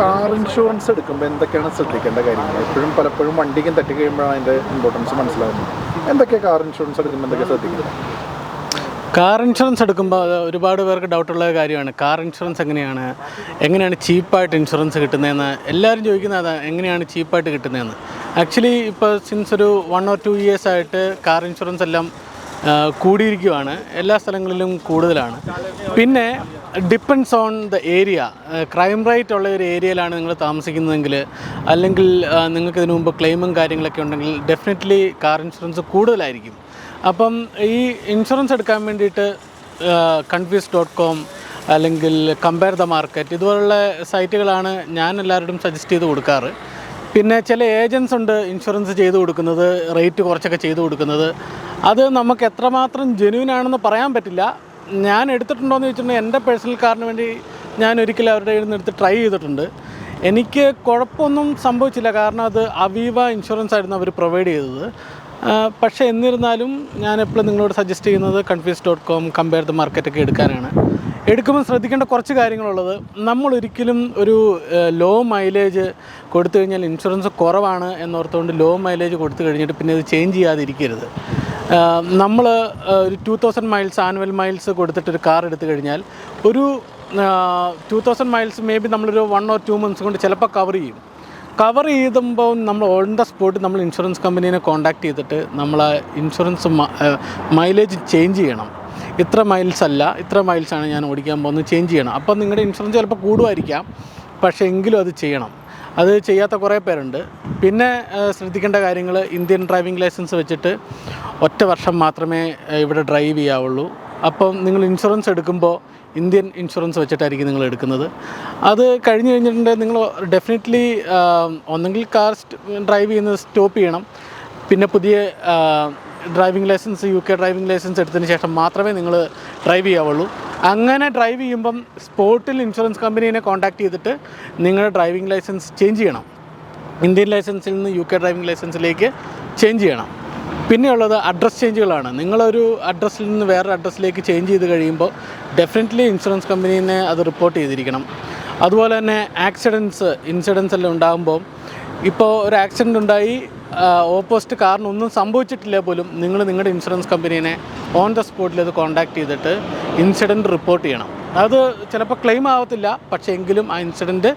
Car insurance എടുക്കുമ്പോൾ എന്തൊക്കെയാണ് ശ്രദ്ധിക്കേണ്ട കാര്യങ്ങൾ? എപ്പോഴും പലപ്പോഴും വണ്ടിക്കും തട്ടി കഴിയുമ്പോഴാണ് അതിന്റെ ഇമ്പോർട്ടൻസ് മനസ്സിലാവുന്നത്. എന്തൊക്കെയാണ് കാർ ഇൻഷുറൻസ് എടുക്കുമ്പോൾ എന്തൊക്കെ ശ്രദ്ധിക്കുന്നത് കാർ ഇൻഷുറൻസ് എടുക്കുമ്പോൾ ഒരുപാട് പേർക്ക് ഡൗട്ടുള്ള കാര്യമാണ്. കാർ ഇൻഷുറൻസ് എങ്ങനെയാണ്? എങ്ങനെയാണ് ചീപ്പായിട്ട് ഇൻഷുറൻസ് കിട്ടുന്നതെന്ന്? എല്ലാവരും ചോദിക്കുന്നത് അതാ എങ്ങനെയാണ് ചീപ്പായിട്ട് കിട്ടുന്നതെന്ന്? ആക്ച്വലി ഇപ്പോൾ സിൻസ് ഒരു വൺ ഓർ ടു ഇയേഴ്സ് ആയിട്ട് കാർ ഇൻഷുറൻസ് എല്ലാം കൂടിയിരിക്കുവാണ്. എല്ലാ സ്ഥലങ്ങളിലും കൂടുതലാണ്. പിന്നെ depends on the area crime rate ഉള്ള ഒരു ഏരിയയിലാണ് നിങ്ങൾ താമസിക്കുന്നതെങ്കിൽ അല്ലെങ്കിൽ നിങ്ങൾക്ക് ഇതിനു മുമ്പ് ക്ലെയിമും കാര്യങ്ങളൊക്കെ ഉണ്ടെങ്കിൽ ഡെഫിനറ്റ്ലി കാർ ഇൻഷുറൻസ് കൂടുതലായിരിക്കും. അപ്പം ഈ ഇൻഷുറൻസ് എടുക്കാൻ വേണ്ടിയിട്ട് കൺഫ്യൂസ് ഡോട്ട് കോം അല്ലെങ്കിൽ കമ്പയർ ദ മാർക്കറ്റ് ഇതുപോലുള്ള സൈറ്റുകളാണ് ഞാൻ എല്ലാവരോടും സജസ്റ്റ് ചെയ്ത് കൊടുക്കാറ്. പിന്നെ ചില ഏജൻസ് ഉണ്ട് ഇൻഷുറൻസ് ചെയ്തു കൊടുക്കുന്നത് റേറ്റ് കുറച്ചൊക്കെ ചെയ്തു കൊടുക്കുന്നത്. അത് നമുക്ക് എത്രമാത്രം ജെനുവിൻ ആണെന്ന് പറയാൻ പറ്റില്ല. ഞാൻ എടുത്തിട്ടുണ്ടോ എന്ന് ചോദിച്ചിട്ടുണ്ടെങ്കിൽ എന്റെ പേഴ്സണൽ കാറിന് വേണ്ടി ഞാൻ ഒരിക്കലും അവരുടെ കയ്യിൽ എടുത്ത് ട്രൈ ചെയ്തിട്ടുണ്ട്. എനിക്ക് കുഴപ്പമൊന്നും സംഭവിച്ചില്ല. കാരണം അത് അവീവ ഇൻഷുറൻസ് ആയിരുന്നു അവർ പ്രൊവൈഡ് ചെയ്തത്. പക്ഷേ എന്നിരുന്നാലും ഞാൻ എപ്പോഴും നിങ്ങളോട് സജസ്റ്റ് ചെയ്യുന്നത് confused dot com compare the മാർക്കറ്റൊക്കെ എടുക്കാനാണ്. എടുക്കുമ്പോൾ ശ്രദ്ധിക്കേണ്ട കുറച്ച് കാര്യങ്ങളുള്ളത്. നമ്മൾ ഒരിക്കലും ഒരു ലോ മൈലേജ് കൊടുത്തു കഴിഞ്ഞാൽ ഇൻഷുറൻസ് കുറവാണ് എന്നോർത്തുകൊണ്ട് ലോ മൈലേജ് കൊടുത്തു കഴിഞ്ഞിട്ട് പിന്നെ ഇത് ചേഞ്ച് ചെയ്യാതിരിക്കരുത്. നമ്മൾ ഒരു two thousand miles annual miles കൊടുത്തിട്ടൊരു car എടുത്തു കഴിഞ്ഞാൽ ഒരു two thousand miles may be നമ്മളൊരു വൺ ഓർ ടു മന്ത്സ് കൊണ്ട് ചിലപ്പോൾ കവർ ചെയ്യും. കവർ ചെയ്തുമ്പോൾ നമ്മൾ ഓൺ ദ സ്പോട്ട് നമ്മൾ ഇൻഷുറൻസ് കമ്പനീനെ കോൺടാക്ട് ചെയ്തിട്ട് നമ്മൾ ഇൻഷുറൻസ് മൈലേജ് ചേഞ്ച് ചെയ്യണം. ഇത്ര മൈൽസ് അല്ല ഇത്ര മൈൽസാണ് ഞാൻ ഓടിക്കാൻ പോകുന്നത് ചേഞ്ച് ചെയ്യണം. അപ്പം നിങ്ങളുടെ ഇൻഷുറൻസ് ചിലപ്പോൾ കൂടുമായിരിക്കാം പക്ഷേ എങ്കിലും അത് ചെയ്യണം. അത് ചെയ്യാത്ത കുറേ പേരുണ്ട്. പിന്നെ ശ്രദ്ധിക്കേണ്ട കാര്യങ്ങൾ ഇന്ത്യൻ ഡ്രൈവിംഗ് ലൈസൻസ് വെച്ചിട്ട് ഒറ്റ വർഷം മാത്രമേ ഇവിടെ ഡ്രൈവ് ചെയ്യാവുള്ളൂ. അപ്പം നിങ്ങൾ ഇൻഷുറൻസ് എടുക്കുമ്പോൾ ഇന്ത്യൻ ഇൻഷുറൻസ് വെച്ചിട്ടായിരിക്കും നിങ്ങൾ എടുക്കുന്നത്. അത് കഴിഞ്ഞ് കഴിഞ്ഞിട്ടുണ്ടെങ്കിൽ നിങ്ങൾ ഡെഫിനറ്റ്ലി ഒന്നെങ്കിൽ കാർ ഡ്രൈവ് ചെയ്യുന്നത് സ്റ്റോപ്പ് ചെയ്യണം. പിന്നെ പുതിയ driving licence U K driving licence എടുത്തതിന് ശേഷം മാത്രമേ നിങ്ങൾ ഡ്രൈവ് ചെയ്യാവുള്ളൂ. അങ്ങനെ ഡ്രൈവ് ചെയ്യുമ്പം സ്പോട്ടിൽ ഇൻഷുറൻസ് കമ്പനീനെ കോൺടാക്ട് ചെയ്തിട്ട് നിങ്ങളുടെ ഡ്രൈവിംഗ് ലൈസൻസ് ചേഞ്ച് ചെയ്യണം. ഇന്ത്യൻ ലൈസൻസിൽ നിന്ന് യു കെ ഡ്രൈവിംഗ് ലൈസൻസിലേക്ക് ചേഞ്ച് ചെയ്യണം. പിന്നെയുള്ളത് അഡ്രസ് ചേഞ്ചുകളാണ് നിങ്ങളൊരു അഡ്രസ്സിൽ നിന്ന് വേറെ അഡ്രസ്സിലേക്ക് ചേഞ്ച് ചെയ്ത് കഴിയുമ്പോൾ ഡെഫിനറ്റ്ലി ഇൻഷുറൻസ് കമ്പനീനെ അത് റിപ്പോർട്ട് ചെയ്തിരിക്കണം. അതുപോലെ തന്നെ ആക്സിഡൻസ് ഇൻസിഡൻസ് എല്ലാം ഉണ്ടാകുമ്പോൾ ഇപ്പോൾ ഒരു ആക്സിഡന്റ് ഉണ്ടായി ഓപ്പോസിറ്റ് കാറിനൊന്നും സംഭവിച്ചിട്ടില്ല പോലും നിങ്ങൾ നിങ്ങളുടെ ഇൻഷുറൻസ് കമ്പനീനെ ഓൺ ദ സ്പോട്ടിൽ അത് കോൺടാക്ട് ചെയ്തിട്ട് ഇൻസിഡന്റ് റിപ്പോർട്ട് ചെയ്യണം. അത് ചിലപ്പോൾ ക്ലെയിം ആവത്തില്ല പക്ഷേ എങ്കിലും ആ ഇൻസിഡന്റ്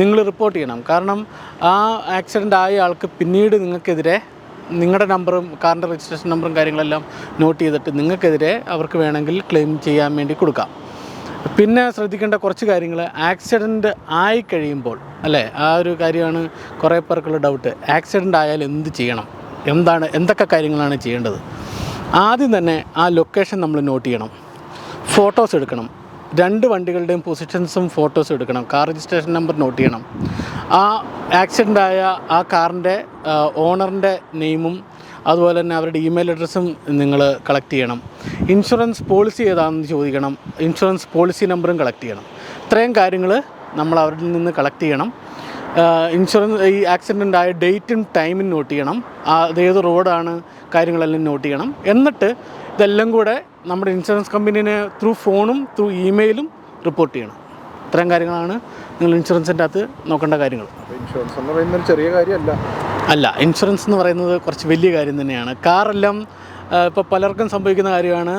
നിങ്ങൾ റിപ്പോർട്ട് ചെയ്യണം. കാരണം ആ ആക്സിഡന്റ് ആയ ആൾക്ക് പിന്നീട് നിങ്ങൾക്കെതിരെ നിങ്ങളുടെ നമ്പറും കാറിന്റെ രജിസ്ട്രേഷൻ നമ്പറും കാര്യങ്ങളെല്ലാം നോട്ട് ചെയ്തിട്ട് നിങ്ങൾക്കെതിരെ അവർക്ക് വേണമെങ്കിൽ ക്ലെയിം ചെയ്യാൻ വേണ്ടി കൊടുക്കാം. പിന്നെ ശ്രദ്ധിക്കേണ്ട കുറച്ച് കാര്യങ്ങൾ ആക്സിഡന്റ് ആയി കഴിയുമ്പോൾ അല്ലേ? ആ ഒരു കാര്യമാണ് കുറേ പേർക്കുള്ള ഡൗട്ട് ആക്സിഡന്റ് ആയാൽ എന്ത് ചെയ്യണം? എന്താണ് എന്തൊക്കെ കാര്യങ്ങളാണ് ചെയ്യേണ്ടത്? ആദ്യം തന്നെ ആ ലൊക്കേഷൻ നമ്മൾ നോട്ട് ചെയ്യണം. ഫോട്ടോസ് എടുക്കണം. രണ്ട് വണ്ടികളുടെയും പൊസിഷൻസും ഫോട്ടോസും എടുക്കണം. കാർ രജിസ്ട്രേഷൻ നമ്പർ നോട്ട് ചെയ്യണം. ആ ആക്സിഡന്റ് ആയ ആ കാറിന്റെ ഓണറിന്റെ നെയിമും അതുപോലെ തന്നെ അവരുടെ ഇമെയിൽ അഡ്രസ്സും നിങ്ങൾ കളക്ട് ചെയ്യണം. ഇൻഷുറൻസ് പോളിസി ഏതാണെന്ന് ചോദിക്കണം. ഇൻഷുറൻസ് പോളിസി നമ്പറും കളക്ട് ചെയ്യണം. ഇത്രയും കാര്യങ്ങൾ നമ്മൾ അവരിൽ നിന്ന് കളക്ട് ചെയ്യണം. ഇൻഷുറൻസ് ഈ ആക്സിഡന്റ് ആയ ഡേറ്റും ടൈമും നോട്ട് ചെയ്യണം. അതേത് റോഡാണ് കാര്യങ്ങളെല്ലാം നോട്ട് ചെയ്യണം. എന്നിട്ട് ഇതെല്ലാം കൂടെ നമ്മുടെ ഇൻഷുറൻസ് കമ്പനീനെ ത്രൂ ഫോണും ത്രൂ ഇമെയിലും റിപ്പോർട്ട് ചെയ്യണം. ഇത്തരം കാര്യങ്ങളാണ് നിങ്ങൾ ഇൻഷുറൻസിന്റെ അകത്ത് നോക്കേണ്ട കാര്യങ്ങൾ. ഇൻഷുറൻസ് എന്ന് പറയുന്ന ഒരു ചെറിയ കാര്യമല്ല. അല്ല ഇൻഷുറൻസ് എന്ന് പറയുന്നത് കുറച്ച് വലിയ കാര്യം തന്നെയാണ്. കാറെല്ലാം ഇപ്പോൾ പലർക്കും സംഭവിക്കുന്ന കാര്യമാണ്.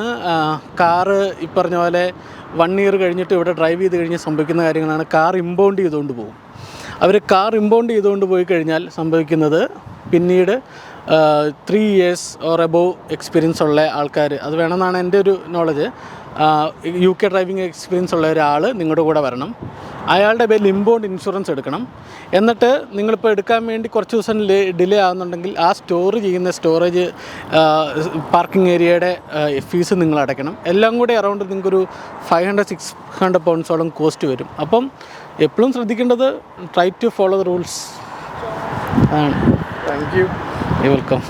കാറ് ഈ പറഞ്ഞ പോലെ വൺ ഇയർ കഴിഞ്ഞിട്ട് ഇവിടെ ഡ്രൈവ് ചെയ്ത് കഴിഞ്ഞ് സംഭവിക്കുന്ന കാര്യങ്ങളാണ്. കാർ ഇമ്പൗണ്ട് ചെയ്തുകൊണ്ട് പോകും. അവർ കാർ ഇമ്പൗണ്ട് ചെയ്തുകൊണ്ട് പോയി കഴിഞ്ഞാൽ സംഭവിക്കുന്നത് പിന്നീട് three years or above experience ഉള്ള ആൾക്കാർ അത് വേണമെന്നാണ് എന്റെ ഒരു knowledge U K driving experience ഉള്ള ഒരാൾ നിങ്ങളുടെ കൂടെ വരണം. അയാളുടെ പേരിൽ ഇമ്പോണ്ട് ഇൻഷുറൻസ് എടുക്കണം. എന്നിട്ട് നിങ്ങളിപ്പോൾ എടുക്കാൻ വേണ്ടി കുറച്ച് ദിവസം ഡിലേ ആകുന്നുണ്ടെങ്കിൽ ആ സ്റ്റോർ ചെയ്യുന്ന സ്റ്റോറേജ് പാർക്കിംഗ് ഏരിയയുടെ ഫീസ് നിങ്ങൾ അടയ്ക്കണം. എല്ലാം കൂടി അറൗണ്ട് നിങ്ങൾക്കൊരു ഫൈവ് ഹൺഡ്രഡ് സിക്സ് ഹൺഡ്രഡ് പൗണ്ട്സോളം കോസ്റ്റ് വരും. അപ്പം എപ്പോഴും ശ്രദ്ധിക്കേണ്ടത് try to follow the rules. അതാണ് താങ്ക് യു. വെൽക്കം